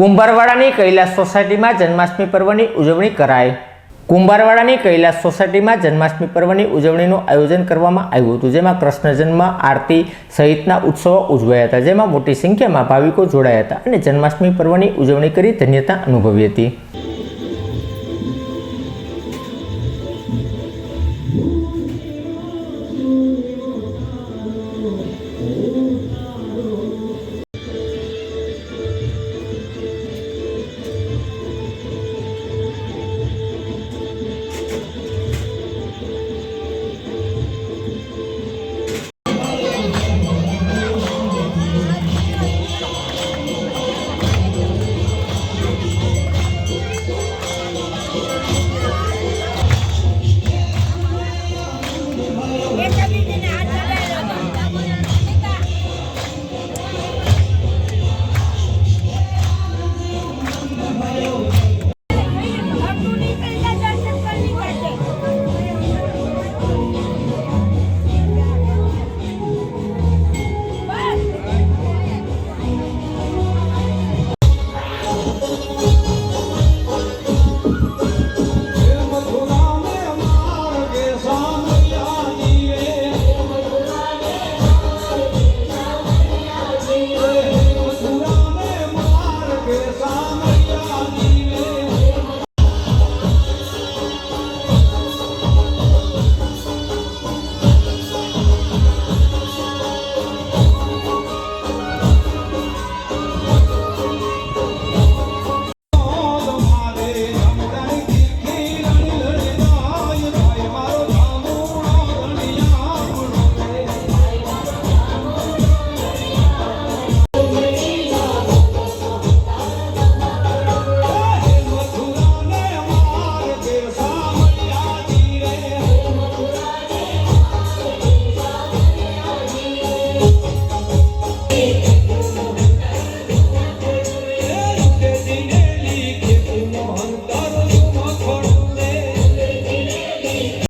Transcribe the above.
કુંભારવાડાની કૈલાસ સોસાયટીમાં જન્માષ્ટમી પર્વની ઉજવણી કરાઈ. કુંભારવાડાની કૈલાસ સોસાયટીમાં જન્માષ્ટમી પર્વની ઉજવણીનું આયોજન કરવામાં આવ્યું હતું, જેમાં કૃષ્ણ જન્મ, આરતી સહિતના ઉત્સવો ઉજવાયા હતા, જેમાં મોટી સંખ્યામાં ભાવિકો જોડાયા હતા અને જન્માષ્ટમી પર્વની ઉજવણી કરી ધન્યતા અનુભવી હતી.